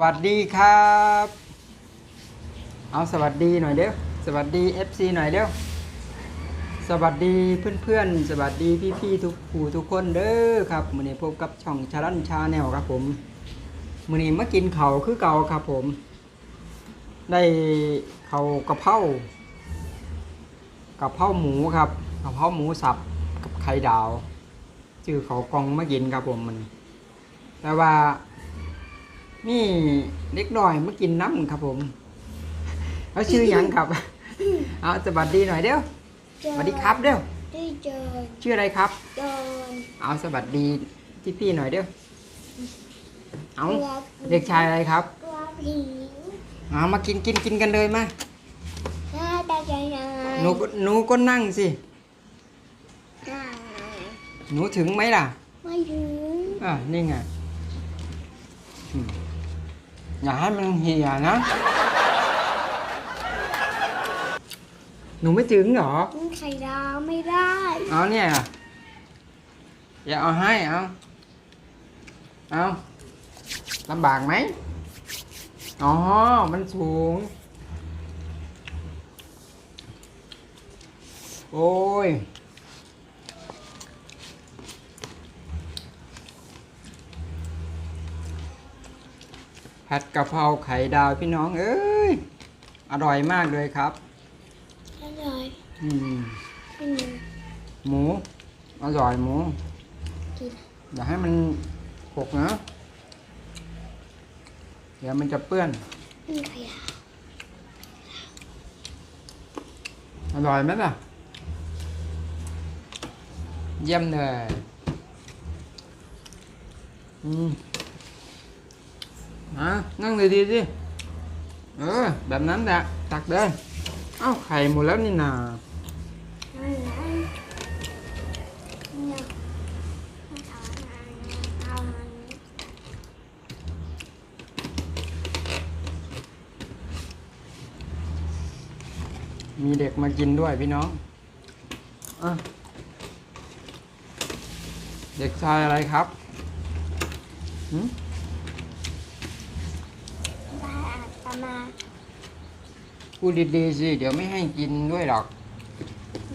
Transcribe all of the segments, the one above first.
สวัสดีครับ เอาสวัสดีหน่อยเด้อสวัสดี FC หน่อยเด้อสวัสดีเพื่อนๆ สวัสดีพี่ๆทุกผู้ทุกคนเด้อครับมื้อนี้พบกับช่องชารันชาแนลครับผมมื้อนี้มากินเขาคือเก่าครับผม ได้เขาวกะเพรากะเพราหมูครับกะเพราหมูสับกับไข่ดาวชื่อเขากองมากินครับผมมัน แต่ว่า นี่เล็กน้อยมากินน้ำครับผมเขาชื่อหยังครับ เอาสวัสดีหน่อยเด้อสวัสดีครับเด้อได้เจอชื่ออะไรครับโดนเอาสวัสดีที่พี่หน่อยเด้อเอากลัวเด็กชายอะไรครับกลัวผีเอามากินกินกินกันเลยมาหน้าตาจะยังไงหนูก็หนูก็นั่งสิหน้าหนูถึงไหมล่ะ ไม่ถึงอ่านี่ไง อืมอย่าให้มันเหี่ยนะ หนูไม่ถึงเหรอ กินไข่ดาวไม่ได้ เอาเนี่ย อย่าเอาให้เอาเอาลำบากไหมอ๋อ มันสูง โอ้ย ผัดกะเพราไข่ดาวพี่น้องเอ้ย อร่อยมากเลยครับ อร่อยอืมกินหมู อร่อยหมูกินอย่าให้มันหกนะ เดี๋ยวมันจะเปื้อน กินไข่ดาวอร่อยไหมล่ะ เยี่ยมเลย อืม อะนั่งเลยดีๆสิเออ แบบนั้นแหละ ตักเดินเอ้าไข่หมดแล้วนี่น่ะมีเด็กมากินด้วยพี่น้องอเด็กชายอะไรครับหืม ได้อาตมา พูดดีๆสิ เดี๋ยวไม่ให้กินด้วยหรอก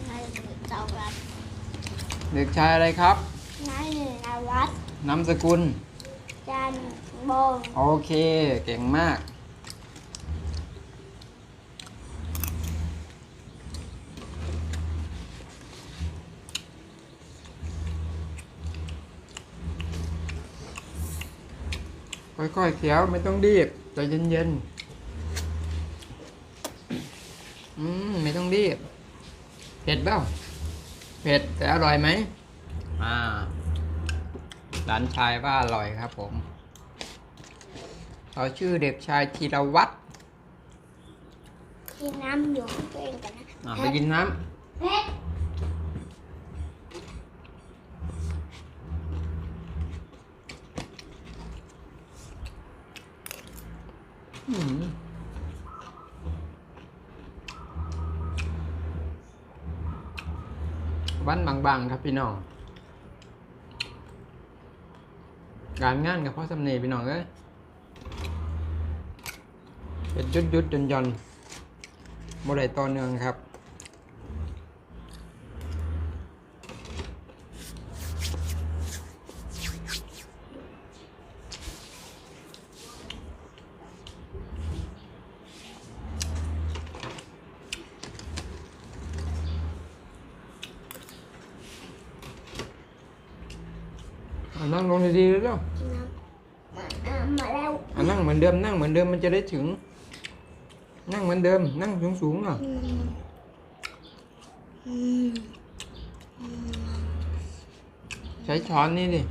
ในเจ้าวัดเด็กชายอะไรครับในในวัดนามสกุล จันทร์บงโอเค เก่งมาก ค่อยๆเคี้ยวไม่ต้องรีบใจเย็นๆ อืมไม่ต้องรีบ เผ็ดเปล่าเผ็ดแต่อร่อยไหมอ่าหลานชายว่าอร่อยครับผม เขาชื่อเด็กชายธีรวัตรกินน้ำอยู่ตัวเองกันนะอะไปกินน้เผ็ดำอืม วันบางๆครับพี่น้อง การงานกับพ่อสำเนีพี่น้องเอ้ยเป็นยุดยุดยนยนๆบ่ได้ต่อเนื่องครับ นั่งลงดีๆแล้วกินน้ำมาอะมาแล้วอะนั่งเหมือนเดิมนั่งเหมือนเดิมมันจะได้ถึง นั่งเหมือนเดิม นั่งสูงๆอะอืมอืมใช้ช้อนนี่ดิ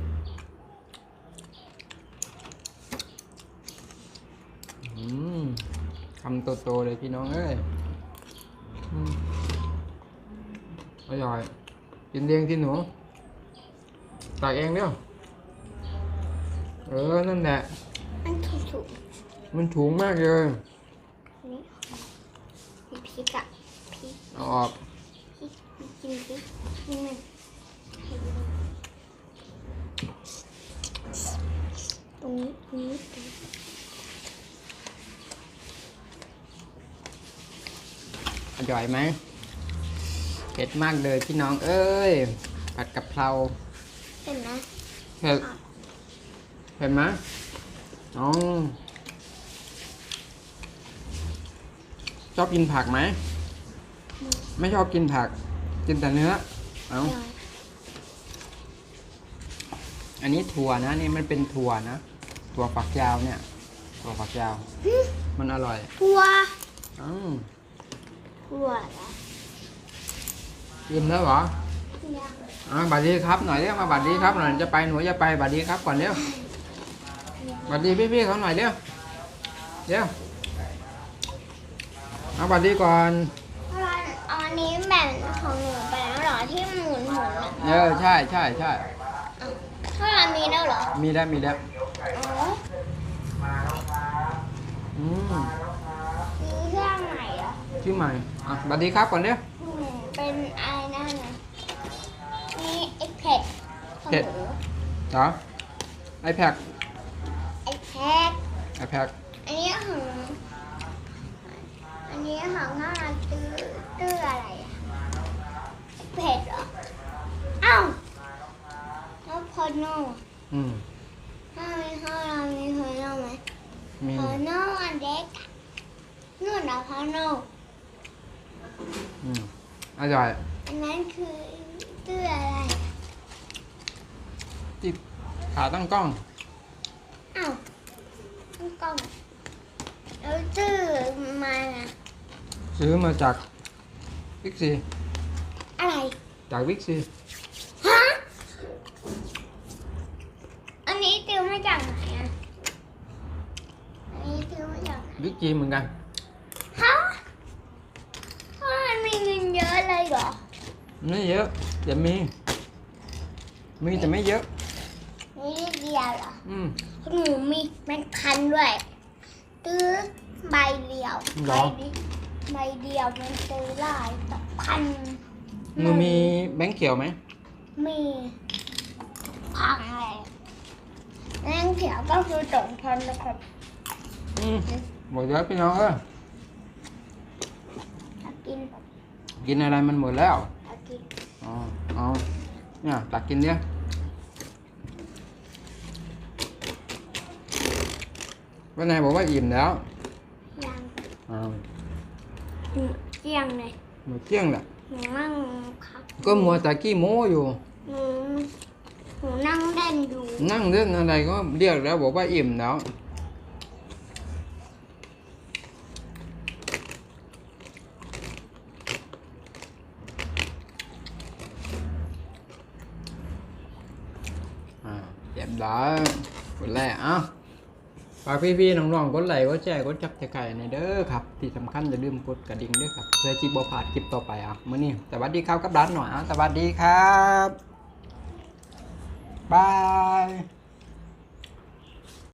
อืมคำโตๆเลยพี่น้องเอ้ยอืมอร่อยกินเองที่หนูตักเองเด้อเเออ นั่นแหละ มันถูกถูกมันถูกมากเลยนี่มีพริกอะพริกออกพริกกินพริกนี่มันตรงนี้ตรงนี้อร่อยไหมเผ็ดมากเลยพี่น้องเอ้ยผัดกะเพราเห็นไหมเผ็ด เผ็ดไหมอ๋อชอบกินผักไหม ไม่ชอบกินผัก กินแต่เนื้อ เอาเดี๋ยวอันนี้ถั่วนะนี่มันเป็นถั่วนะถั่วฝักยาวเนี่ยถั่วฝักยาว มันอร่อยทัวอืมทัวเหรออิ่มแล้วเหรอยังอ่าบัดดีครับหน่อยเร็วมาบัดดีครับหน่อยจะไปหนูจะไปบัดดีครับก่อนเร็ว บัดดีพี่ๆเขาหน่อยเร็วเร็วเอาบัดดีก่อนอะไรเอาอันนี้แบ่งของหนูไปแล้วเหรอที่หมุนหมุนอะเออใช่ใช่ใช่ถ้ามันมีแล้วเหรอมีแล้วมีแล้วอ๋ออืมมีเครื่องใหม่เหรอชื่อใหม่อะบัดดีครับก่อนเร็วอืมเป็นอะไรนั่นนะมีไอ้เผ็ดของหนูเหรอไอแพคไอ้แพ็คไอแพคอันนี้ของอันนี้ของข้าวตื้อตื้ออะไรอะเผ็ดเหรอเอ้าแล้วพอโน่อืมถ้ามีข้าวเรามีพอโน่ไหมมีพอโน่อันเล็กอะนู่นนะพอโน่อืมอร่อยอันนั้นคือตื้ออะไรที่ขาตั้งกล้องเอ้าต้องกล้องแล้วตื้อมาอะซื้อมาจากวิ กซีอะไรจากวิกซีฮะอันนี้ติวมาจากไหนอะอันนี้ติวมาจากไหนวิกจีเห มือนกันฮะเพราะมันมีเงินเยอะเลยเหรอไม่เยอะแต่มีมีแต่ไม่เยอะมีนิดเดียวเหรออืม หนูมีเป็นพันด้วยตื้อใบเดียวเหรใบอ เดีใบเดียวมันตื้อหลายต่อพันมือมีแบงค์เขียวไหมมีพังเลยนั่นเขียวก็คือสองพันนะครับอืมหมดแล้วพี่น้องเอ้ยอยากกินกินอะไรมันหมดแล้วอยากกิน อ๋อเอาเนี่ยตักกินเนี่ย วันไหนบอกว่าอิ่มแล้วยังอ้าวหนูเจียงเลยหมดเที่ยงแหละหนูนั่งครับก็มัวแต่กี้โม้อยู่ หนูหนูนั่งเล่นอยู่นั่งเล่นอะไรก็เรียกแล้วบอกว่าอิ่มแล้ว อ่าเจ็บด้กดแรกเอ้า ฝากพี่ๆน้องๆกดไลค์กดแชร์กดจับจะไข่ในเด้อครับ ที่สำคัญอย่าลืมกดกระดิ่งด้วยครับเพื่อที่บ่พลาดคลิปต่อไปอะมื้อนี้สวัสดีครับกับร้านหน่อยอะสวัสดีครับบาย